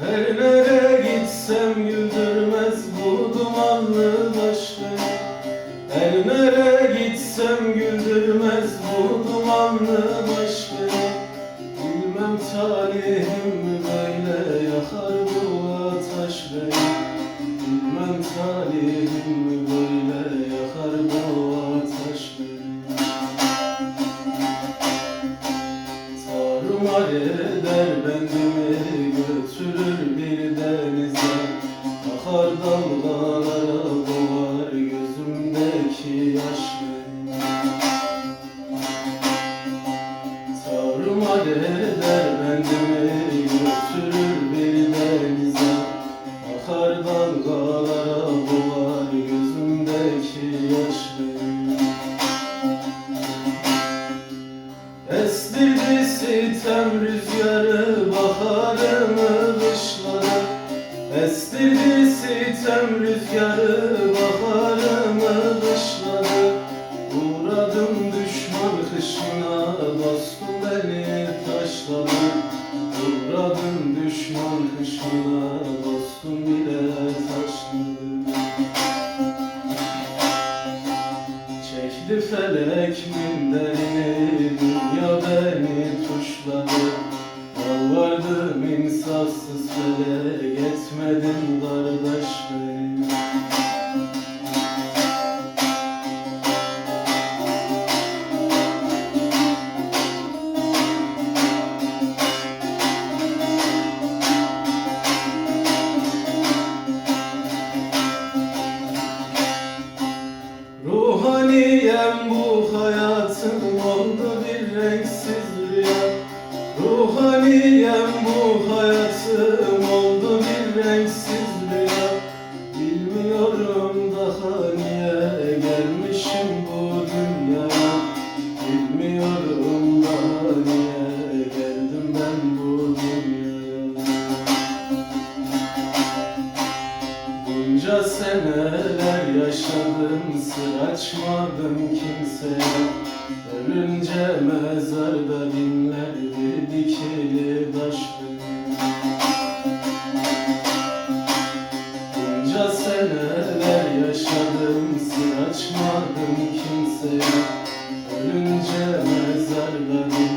Her nereye gitsem güldürmez bu dumanlı başka. Her nereye gitsem güldürmez bu dumanlı başka. Bilmem talihim mi böyle yakar bu ateş Bilmem talihim mi böyle yakar bu ateş beni? Tarumar götürür bir denize Akar dalgalara boğar gözümdeki yaş beni Estirdi sitem rüzgarı baharımı dışladı Estirdi sitem rüzgarı kışına dostum bile taşladı Çekti felek minderini Dünya beni tuşladı Yalvardım insafsız felek Etmedin kardeş hayatım oldu bir renksiz rüya. Bilmiyorum daha niye gelmişim bu dünyaya. Bilmiyorum daha niye geldim ben bu dünyaya. Bunca seneler yaşadım sır açmadım kimseye. Ölünce mezarda dinlerdi dikili taş vardım kimseye Ölünce mezarlarım